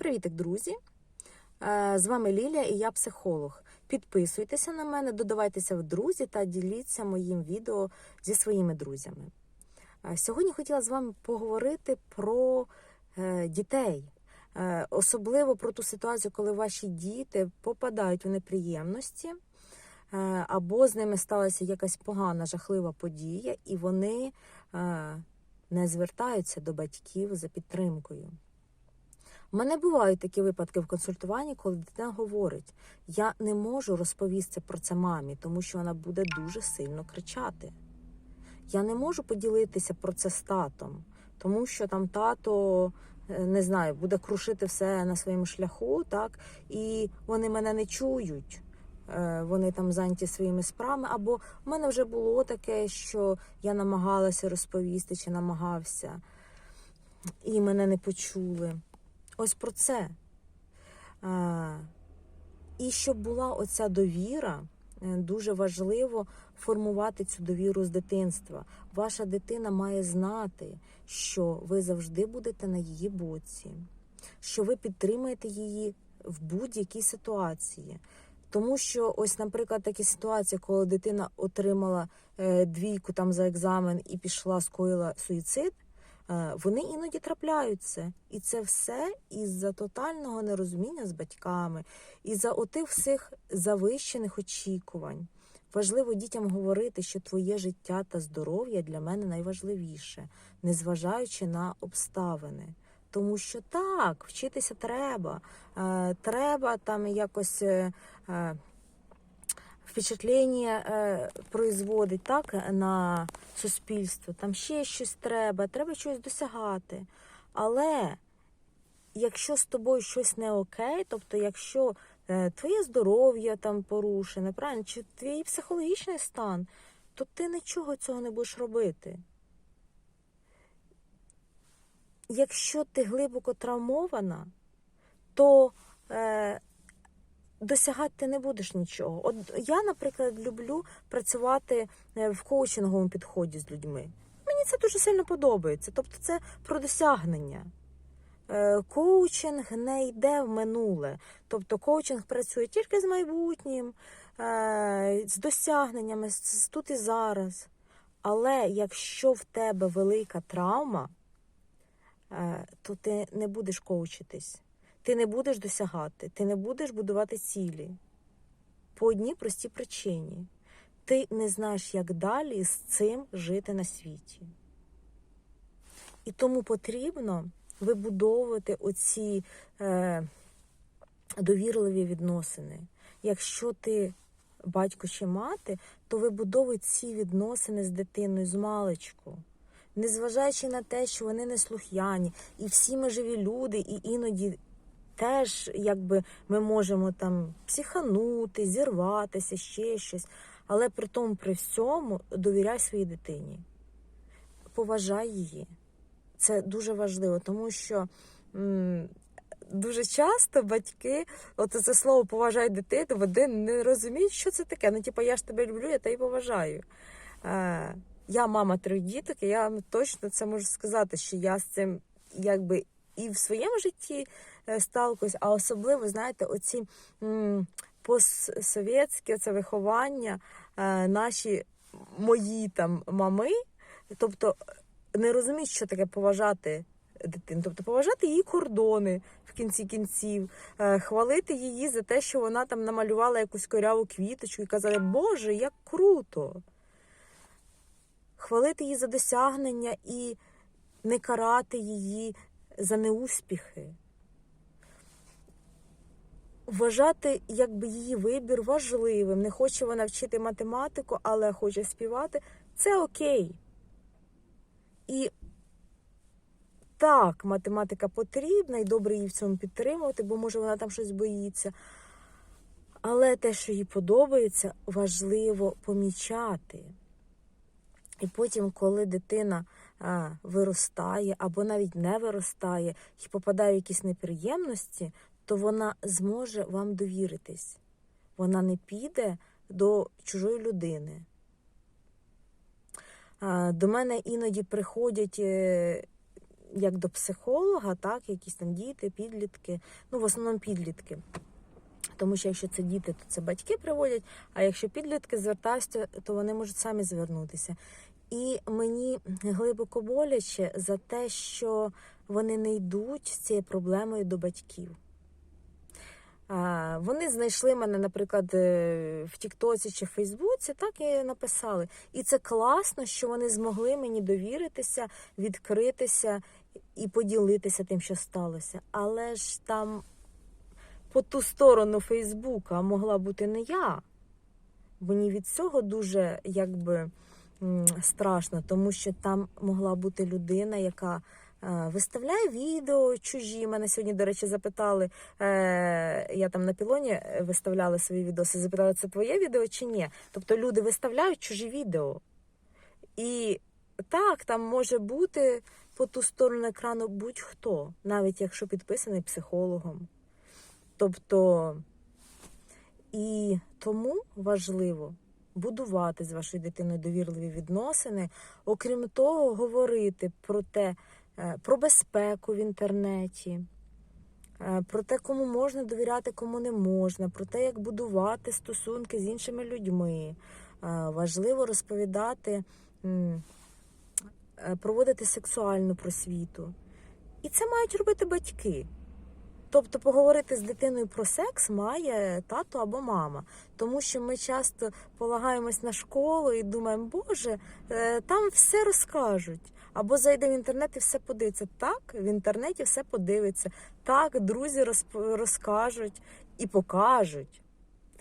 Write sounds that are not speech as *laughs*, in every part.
Привітик, друзі! Е, З вами Лілія і я психолог. Підписуйтеся на мене, додавайтеся в друзі та діліться моїм відео зі своїми друзями. Е, Сьогодні хотіла з вами поговорити про е, дітей, особливо про ту ситуацію, коли ваші діти попадають у неприємності, або з ними сталася якась погана, жахлива подія, і вони не звертаються до батьків за підтримкою. У мене бувають такі випадки в консультуванні, коли дитина говорить: я не можу розповісти про це мамі, тому що вона буде дуже сильно кричати. Я не можу поділитися про це з татом, тому що там тато е, не знаю, буде крушити все на своєму шляху, так і вони мене не чують. Е, Вони там зайняті своїми справами. Або в мене вже було таке, що я намагалася розповісти чи намагався, і мене не почули. Ось про це. І щоб була оця довіра, е, дуже важливо формувати цю довіру з дитинства. Ваша дитина має знати, що ви завжди будете на її боці, що ви підтримаєте її в будь-якій ситуації. Тому що, ось, наприклад, такі ситуації, коли дитина отримала е, двійку там за екзамен і пішла, скоїла суїцид. Е, Вони іноді трапляються, і це все із-за тотального нерозуміння з батьками, із-за отих всіх завищених очікувань. Важливо дітям говорити, що твоє життя та здоров'я для мене найважливіше, незважаючи на обставини. Тому що так, вчитися треба. Е, Треба там якось е, впечатлення е, производить так, на суспільство. Там ще щось треба, треба щось досягати. Але якщо з тобою щось не окей, тобто якщо е, твоє здоров'я там порушене, правильно, чи твій психологічний стан, то ти нічого цього не будеш робити. Якщо ти глибоко травмована, то е, досягати ти не будеш нічого. От я, наприклад, люблю працювати е, в коучинговому підході з людьми. Мені це дуже сильно подобається. Тобто, це про досягнення. Е, Коучинг не йде в минуле. Тобто коучинг працює тільки з майбутнім, е, з досягненнями, з- тут і зараз. Але якщо в тебе велика травма, то ти не будеш коучитись, ти не будеш досягати, ти не будеш будувати цілі. По одній простій причині. Ти не знаєш, як далі з цим жити на світі. І тому потрібно вибудовувати оці е, довірливі відносини. Якщо ти батько чи мати, то вибудовуй ці відносини з дитиною з маличку. Незважаючи на те, що вони не слух'яні, і всі ми живі люди, і іноді теж якби ми можемо там психанути, зірватися, ще щось. Але при тому, при всьому, довіряй своїй дитині, поважай її. Це дуже важливо, тому що м, дуже часто батьки, от це слово поважай дитину, вони не розуміють, що це таке. Ну, типу, я ж тебе люблю, я тебе поважаю. Е, я мама трьох діток, і я точно це можу сказати, що я з цим якби і в своєму житті сталкуюсь, а особливо, знаєте, оці постсовєтське це виховання, е, наші мої там мами, тобто не розуміють, що таке поважати дитину, тобто поважати її кордони в кінці кінців, е, хвалити її за те, що вона там намалювала якусь коряву квіточку і казали, Боже, як круто! Хвалити її за досягнення і не карати її за неуспіхи. Вважати якби її вибір важливим. Не хоче вона вчити математику, але хоче співати. Це окей. І так, математика потрібна, і добре її в цьому підтримувати, бо може вона там щось боїться. Але те, що їй подобається, важливо помічати. І потім, коли дитина а, виростає або навіть не виростає і попадає в якісь неприємності, то вона зможе вам довіритись. Вона не піде до чужої людини. До мене іноді приходять е, як до психолога, так, якісь там діти, підлітки, ну в основному підлітки. Тому що якщо це діти, то це батьки приводять. А якщо підлітки звертаються, то вони можуть самі звернутися. І мені глибоко боляче за те, що вони не йдуть з цією проблемою до батьків. Вони знайшли мене, наприклад, е, в Тіктоці чи Фейсбуці, так і написали. І це класно, що вони змогли мені довіритися, відкритися і поділитися тим, що сталося. Але ж там по ту сторону Фейсбука могла бути не я. Мені від цього дуже якби страшно, тому що там могла бути людина, яка е, виставляє відео чужі. Мене сьогодні, до речі, запитали. Е, я там на пілоні виставляла свої відоси. Запитали, це твоє відео чи ні? Тобто люди виставляють чужі відео. І так, там може бути по ту сторону екрану будь-хто, навіть якщо підписаний психологом. Тобто, і тому важливо будувати з вашою дитиною довірливі відносини, окрім того, говорити про те, е, про безпеку в інтернеті, е, про те, кому можна довіряти, кому не можна, про те, як будувати стосунки з іншими людьми. Е, Важливо розповідати, е, проводити сексуальну просвіту. І це мають робити батьки. Тобто поговорити з дитиною про секс має тато або мама, тому що ми часто полагаємось на школу і думаємо, Боже, е, там все розкажуть. Або зайде в інтернет і все подивиться. Так, в інтернеті все подивиться. Так, друзі розп- розкажуть і покажуть.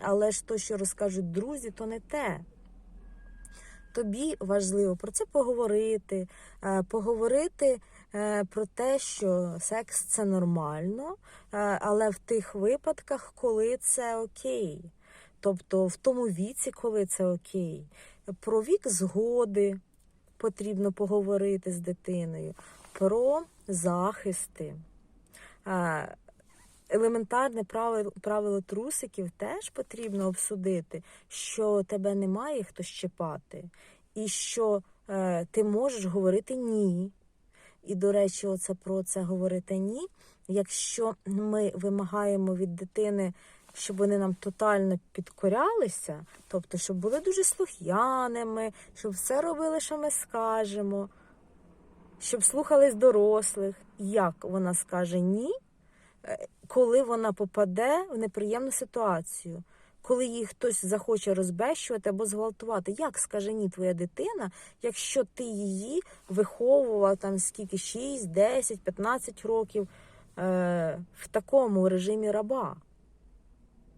Але ж то, що розкажуть друзі, то не те. Тобі важливо про це поговорити, е, поговорити е, про те, що секс це нормально, е, але в тих випадках, коли це окей. Тобто в тому віці, коли це окей. Про вік згоди потрібно поговорити з дитиною, про захисти. Елементарне правило, правило трусиків теж потрібно обсудити, що тебе немає хто щепати, і що е, ти можеш говорити ні. І, до речі, оце про це говорити ні. Якщо ми вимагаємо від дитини, щоб вони нам тотально підкорялися, тобто, щоб були дуже слух'яними, щоб все робили, що ми скажемо, щоб слухались дорослих, як вона скаже ні, е, коли вона попаде в неприємну ситуацію, коли її хтось захоче розбещувати або зґвалтувати. Як скаже ні твоя дитина, якщо ти її виховував там скільки 6, 10, 15 років е, в такому режимі раба?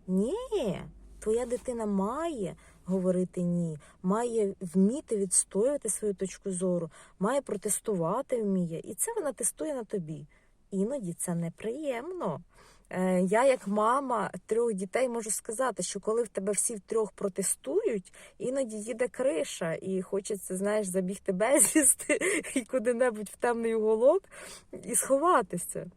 Ні, твоя дитина має говорити ні, має вміти відстоювати свою точку зору, має протестувати вміє, і це вона тестує на тобі. Іноді це неприємно. Е, Я, як мама трьох дітей, можу сказати, що коли в тебе всі трьох протестують, іноді їде криша, і хочеться, знаєш, забігти безвісти *laughs* і куди-небудь в темний уголок і сховатися.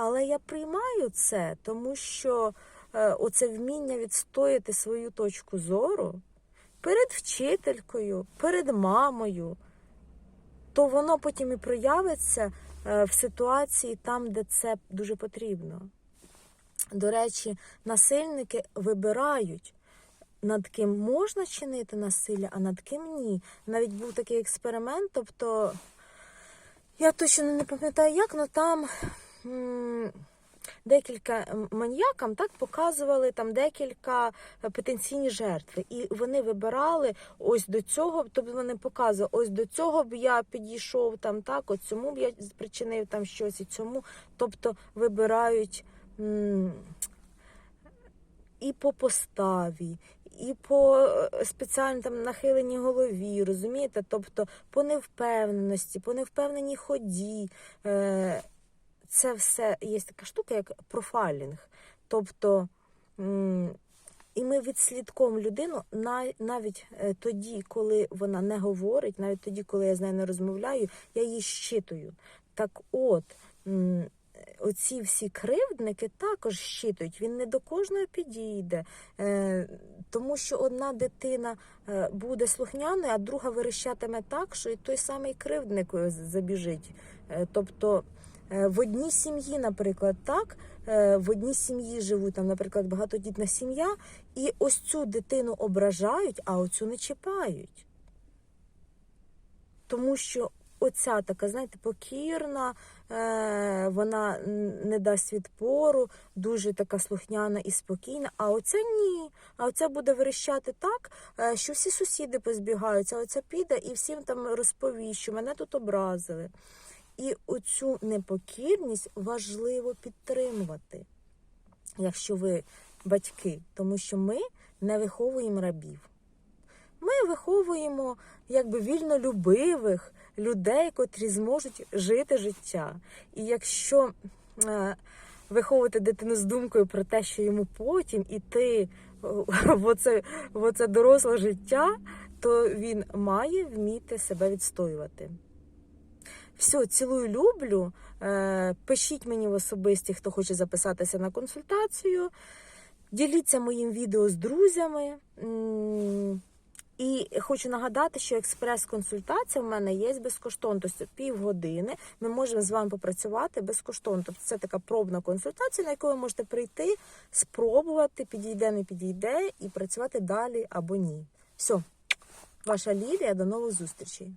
Але я приймаю це, тому що е, оце вміння відстояти свою точку зору перед вчителькою, перед мамою, то воно потім і проявиться е, в ситуації там, де це дуже потрібно. До речі, насильники вибирають, над ким можна чинити насилля, а над ким ні. Навіть був такий експеримент, тобто я точно не пам'ятаю як, але там декілька маньякам так показували там декілька е, потенційні жертви. І вони вибирали ось до цього, тобто вони показували, ось до цього б я підійшов там, так, от цьому б я спричинив там щось і цьому. Тобто вибирають. і по поставі, і по е, спеціально там нахиленій голові, розумієте? Тобто по невпевненості, по невпевненій ході. Е, Це все є така штука, як профайлінг. Тобто, і ми відслідковуємо людину навіть е, тоді, коли вона не говорить, навіть тоді, коли я з нею не розмовляю, я її щитую. Так от, оці всі кривдники також щитують. Він не до кожного підійде, е, тому що одна дитина е, буде слухняною, а друга верещатиме так, що і той самий кривдник забіжить. Тобто в одній сім'ї, наприклад, так, е, в одній сім'ї живуть там, наприклад, багатодітна сім'я, і ось цю дитину ображають, а оцю не чіпають. Тому що оця така, знаєте, покірна, е, вона не дасть відпору, дуже така слухняна і спокійна. А оця ні. А оця буде верещати так, е, що всі сусіди позбігаються, а оця піде і всім там розповість, що мене тут образили. І оцю непокірність важливо підтримувати, якщо ви батьки, тому що ми не виховуємо рабів. Ми виховуємо якби вільнолюбивих людей, котрі зможуть жити життя. І якщо е, виховувати дитину з думкою про те, що йому потім іти в оце, в оце доросле життя, то він має вміти себе відстоювати. Все, цілую, люблю. Е, пишіть мені в особисті, хто хоче записатися на консультацію. Діліться моїм відео з друзями. І хочу нагадати, що експрес-консультація в мене є безкоштовно, тобто півгодини. Ми можемо з вами попрацювати безкоштовно. Тобто це така пробна консультація, на яку ви можете прийти, спробувати, підійде, не підійде, і працювати далі або ні. Все, ваша Лілія, до нових зустрічей.